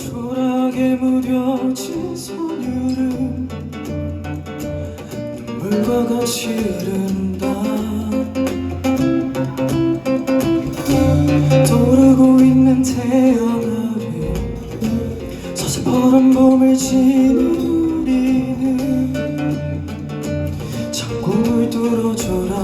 초라하게 무뎌진 선율은 눈물과 같이 흐른다. 떠오르고 있는 태양 아래 서슬퍼런 봄을 지는 우리는 창공을 뚫어줘라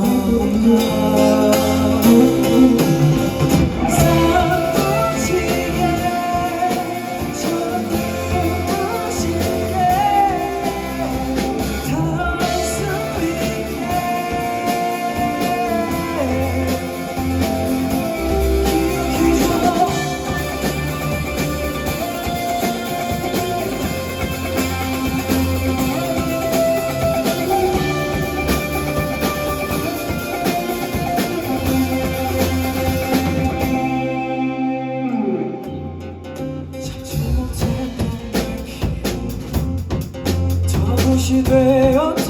되었던 음악은